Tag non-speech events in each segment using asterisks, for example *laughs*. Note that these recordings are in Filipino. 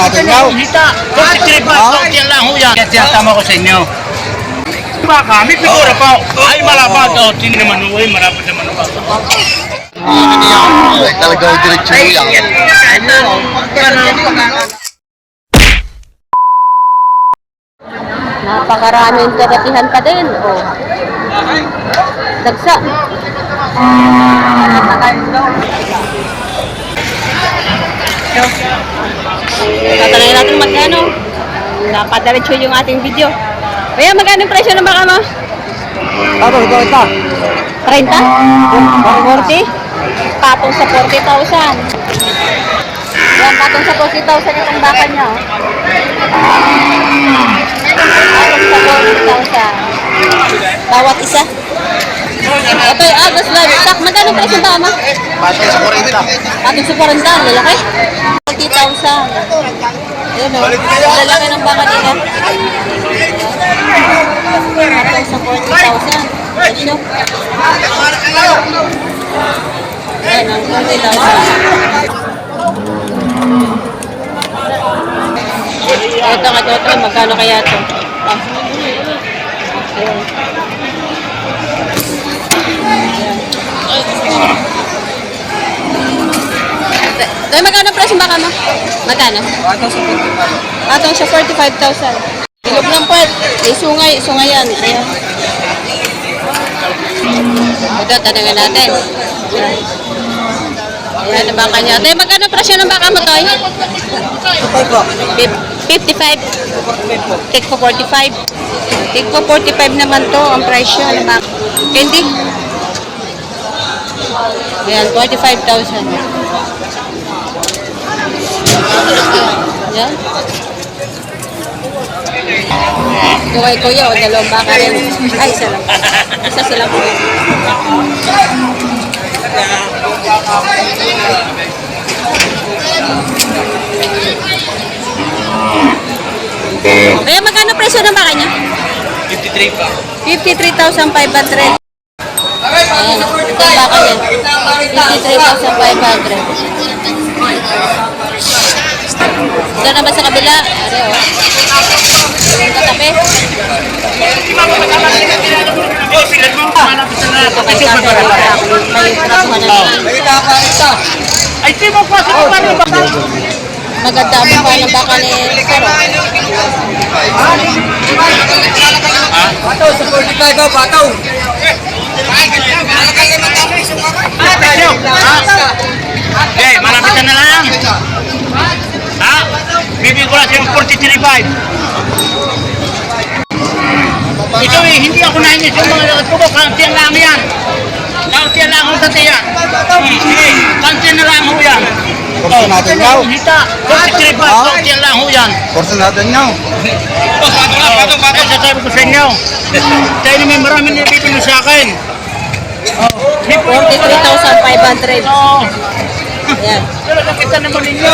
natin yaw. Hita, 43 pa, Ah. konti lang ho yan. Kaya tama ko sa inyo. Ba kami, figura pa. Ay, malapad. Oh, tini naman ho, ay, malapad naman ho. Ay, talagang diretso mo yan. Napakaraming karatihan pa din. Oh. Dagsa. Tatanungin natin magkano. Napadiretso yung ating video. Kaya magkano yung presyo ng baka mo? Ano, ito, ito. 30? 40? Patong sa 40,000. Yan, patong sa 40,000 itong baka niya. oh. Patong sa 40,000. Bawat isa. Ito yung Agos Livestock. Magkano presyo ba, ma? Patay sa 40 na. Patong sa 40, lalaki. 40,000. Ayun o. Lalaki ng baka nila. Patong sa 40,000. Presyo. Ayan, ang 40,000. Ito nga ito, magkano kaya ito? Ah. Ayan. Dahil magkano presyo baka mo? Magkano? Atong sa 45,000. Ilog ng puwet. May sungay. Sungay yan. Ayan. Ito, tanongin natin. Ayan. Ang baka niya. Dahil magkano presyo ng baka mo, Toy? Fif- 55. Take po 45. Take po 45 naman to ang presyo ng baka. Candy? Ayan, 45,000. Yan. Ito kay Kuya, o dalawang baka rin. Ay, isa lang. Isa sila po. Kaya magkano presyo ng baka niya? 53 pa. 53,500. Ayan, ito ang baka niya. 53,500. Doon naman sa kabila. Ari, oh. Yung katabi. Oh. May tratuhan na. Ay, di mo pa. Sino pa rin ba? Maganda ang mukha ng baka ni Pero. Pataw sa 45 ka, pataw. Okay, malapit na lang. Ha? Bibig ko lang siyang 43.5. Ito eh, hindi ako nainis yung mga tubo. Kantiyan lang yan. Kantiyan lang ako sa tiyan. Kantiyan na lang ho yan. Kurso natin yaw. Hita, 43.5. Kantiyan lang ho yan. Kurso natin yaw. Kaya sasabi ko sa inyo, tayo naman marami na bibili sa akin. Oh, hindi po yung 43,500. Oo. Ayan. Pero nakita naman ninyo.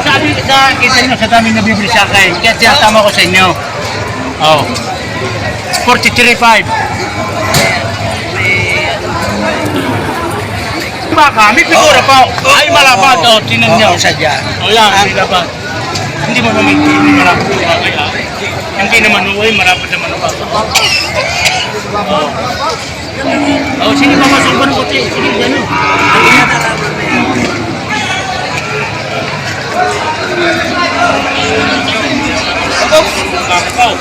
Sabi sa kita nyo sa dami na bibili sa akin. Kaya tinatama ko sa inyo. Oh. 43.5. Baka, may figura pa. Ay, malapad. Oh, tinan nyo. Oo, sadya. O yan, hindi mo naman hindi. Okay, ah. Hindi naman uwi, malapad naman ako. Oh. Oh, sige pa masuban ko. Sige, sige, gano'n. Kakapaw.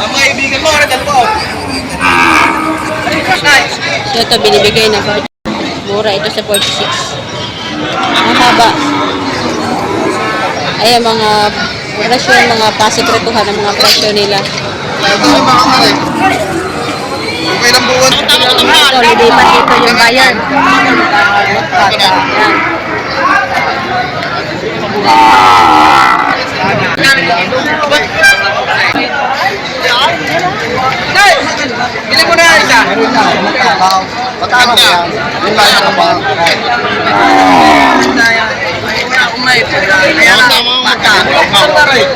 Ang kaibigan mo, ano dalawa? So ito binibigay na 40. Mura ito sa 46. Ang haba. Ay, ang mga presyo, ang mga pasikretuhan ng mga presyo nila. Okay lang buwan. Ito, lilipat dito yung bayan. Yan. Bili mo na isa. Patama yan. Yung kaya ka pa. Kaya na, pagka.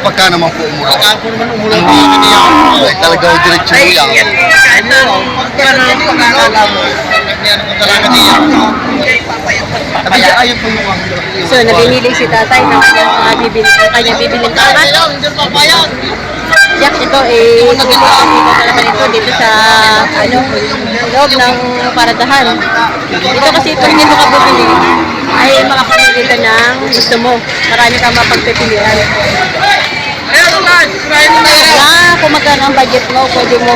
Pagka naman po umura. Pagka po naman umura. Ay, talagang diretso mo yan. Ayun po yung mga. So, nabinili si tatay ng kanyang mga bibili, ng kanyang tama. Hindi papayag. Yak, ito eh, naman ito dito sa, ano, loob ng paradahan. Dito kasi ito hindi makabubili ay makapamili ka ng gusto mo. Marami kang mapagpipilian. Mo na. Na kung magkano ang budget mo, pwede mo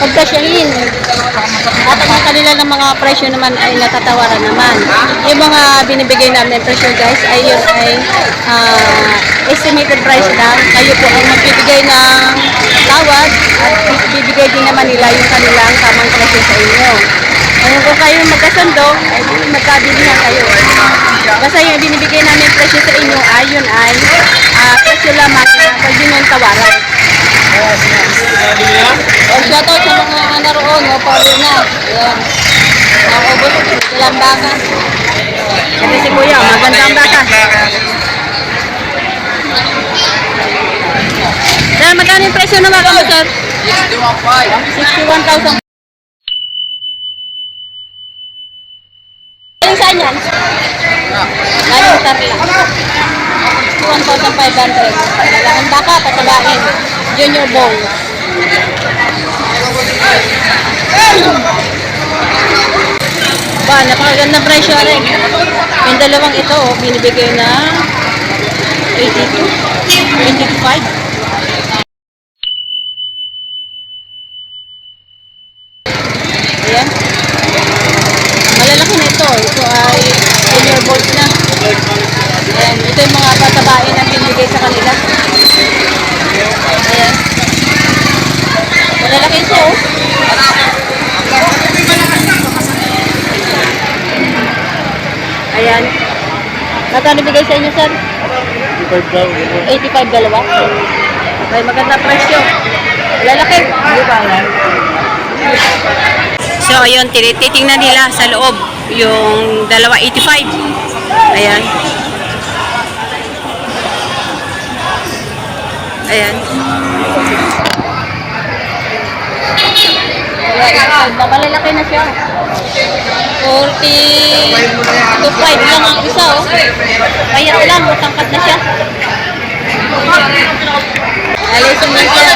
pagkasyahin. Kanila ng mga presyo naman ay natatawaran naman. Yung mga binibigay namin presyo guys ay yun ay ah, estimated price lang. Kayo po ang magbibigay ng tawad at bibigay din naman nila yung kanilang tamang presyo sa inyo. Kung kung kayo magkasundo, ay magkabilihan kayo. Basta yung binibigay namin presyo sa inyo ay yun ay ah, presyo lamang na pwede nyo tawaran. O shoutout sa mga naroon, o power na. Ayan. Ang ubos, silang baka. Sabi si Kuya, magandang baka. Sir, magkano yung presyo ng baka mo, sir? 61,000. Yung saan yan? Galing Tarlac. 61,500. Kailangan baka, patabain. Junior bowl. Ba, napakagandang presyo rin. Yung dalawang ito, oh, binibigay na 82, 85. Ayan. Malalaki na ito. Ayan. Magkano bigay sa inyo, sir? 85 dalawa. Okay, maganda presyo. Lalaki. So, ayun, tinitingnan nila sa loob yung dalawa 85. Ayan. Ayan. Malalaki na siya. 40 to 5 lang ang isa, oh. Kaya lang, matangkad na siya. Alisin mo siya.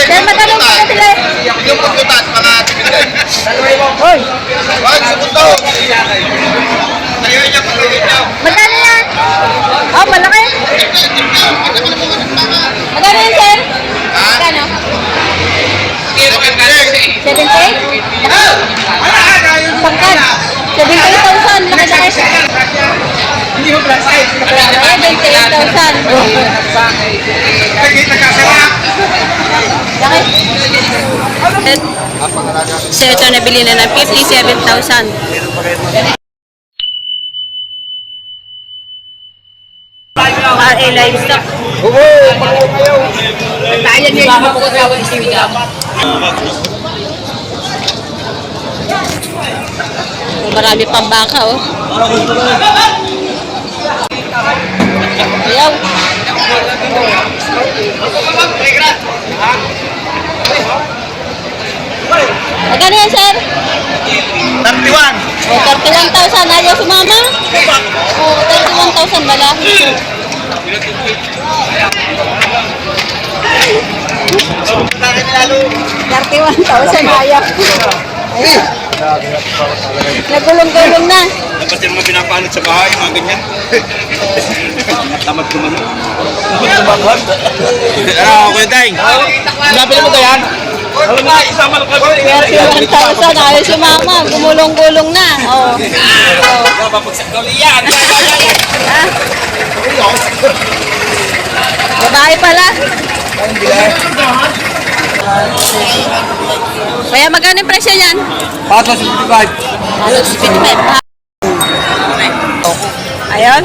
Sir, magkano ba sila? Yung pagkutas, mga tibigay. Hoy, Wag, sumunto. Tayo niya, pagkagin niya. magkano yan? Oh, malaki. Magkano yan, sir? 70? Pangkat. 78,000. Laki-laki. Hindi mo plus size. Ayan, 28,000. Laki. So, ito nabili na ng 57,000. RA Livestock. Tayan niya yung mga Marami pang baka, oh. Ayaw. Magkano yan, sir? 31. O, 31,000. Ayaw sumama? O, 31,000 bala. Bakit lalo? 31,000 ayaw. Ayaw. Nagulong-gulong na. Dapat yung mga pinapanot sa bahay, mga ganyan. *laughs* Tamad kumano. Ano, Kuya Deng? Sabi mo ba yan? Ano na, isama lang kami. 31,000 ayaw sumama. Gumulong-gulong na. O. O. Babagsak daw yan. Babae pala. Kaya magkano yung presyo niyan? Pato 65. Halos 55. Ayun.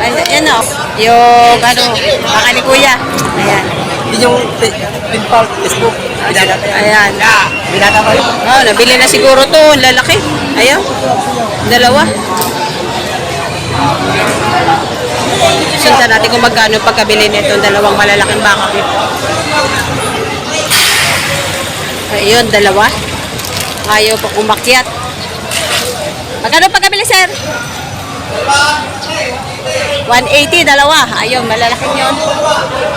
Ay, yan o. Yung ano, baka ni kuya. Ayan. Hindi yung pinpal, Facebook. Ayan. Binata pa yun. Oh, nabili na siguro to. Ang lalaki. Ayun. Dalawa. Sinta natin kung magkano pagkabili nito. Dalawang malalaking baka. Ayun, dalawa. Ayaw pa umakyat. Magkano pagkabili, sir? 180, dalawa. Ayun, malalaki yun.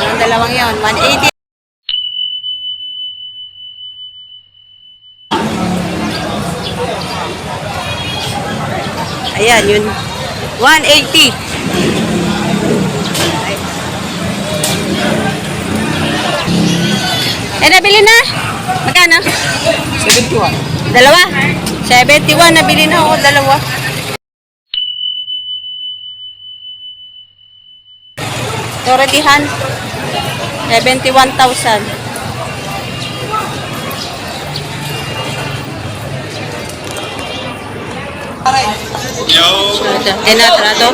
Yung dalawang yun, 180. Ayan, yun. 180. Eh, nabili na? Magkano? 71. Dalawa? 71, nabili na ako, dalawa. Toredihan. 71,000. Ito, tinatrado.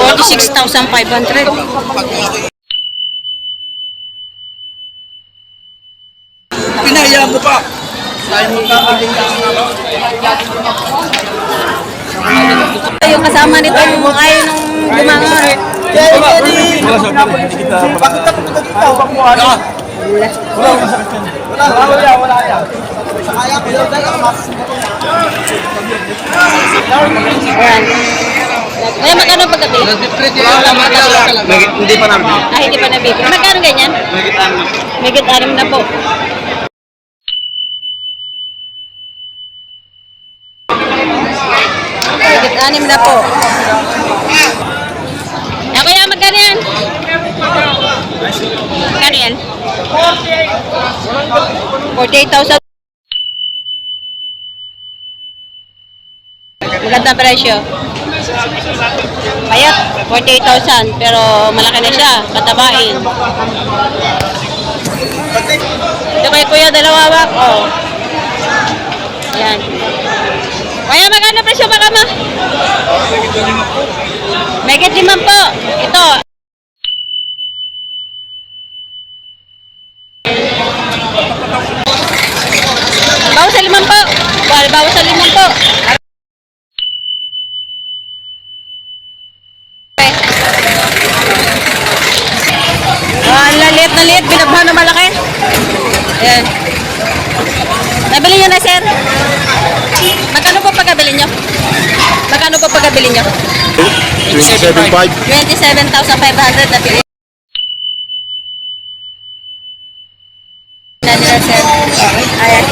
Forty-six thousand five hundred. Pinaya mo pa. Yung kasama nito yung ayaw nung bumangon. Ayan. Kaya magkano paggabi? Hindi pa namin. Ah, hindi pa nabibili. Magkano ganyan? Migit anim na po. Anim na po. Ah, kuya, magkano yan? Magkano yan? 48,000. Magandang presyo. Payat, 48,000. Pero malaki na siya, katabain. Ito kay kuya, dalawa wak. Oh. Yan. Magkano presyo baka ma? Megit limang po. Ito. Bawas sa limang po. Bawas sa limang po. Magkano po pagkabili niyo? 27.5. 27,500 na. Ayan. *laughs*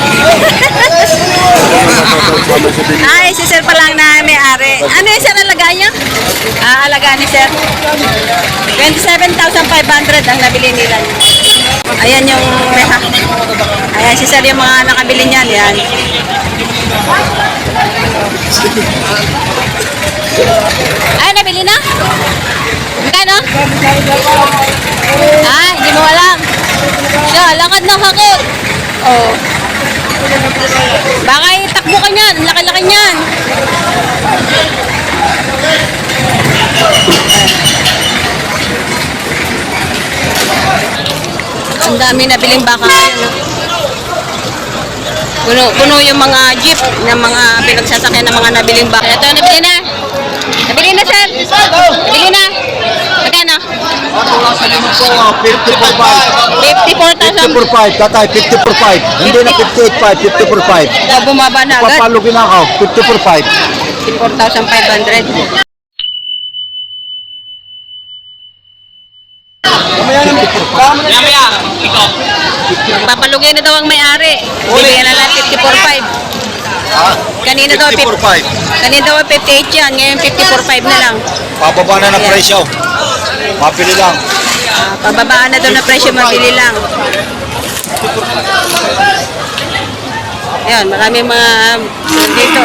Ay, si sir pa lang na may-ari. Ano yung sir alagaan niya? Ah, alagaan ni sir. 27,500 ang nabili nila. Ayan yung meha. Ayan si sir yung mga nakabili niyan. Yan. Ay, nabili na? Magkano? Ah, hindi mo alam. Siya, lakad ng hakot. Oh. Baka itakbo ka niyan. Laki-laki niyan. Ang dami nabiling baka ngayon. No? Puno, puno yung mga jeep ng mga pinagsasakyan ng mga nabiling baka. Ito, nabili na. Nabili na, sir. Nabili na. Magkano? Sa limang ko, 54.5. 54,000. 54.5, tatay, 54.5. Hindi na 58.5, 54.5. Na bumaba na agad. Papalugin ako, 54.5. 54,500. Papalugay na daw ang may-ari. Bibigyan na lang 54,500. Kanina daw, 54.5. kanina daw 58 yan. Ngayon 54,500 na lang. Pababa na ng presyo. Mapili lang. Ah, pababaan na daw na presyo, mabili lang. Ayan, marami mga dito.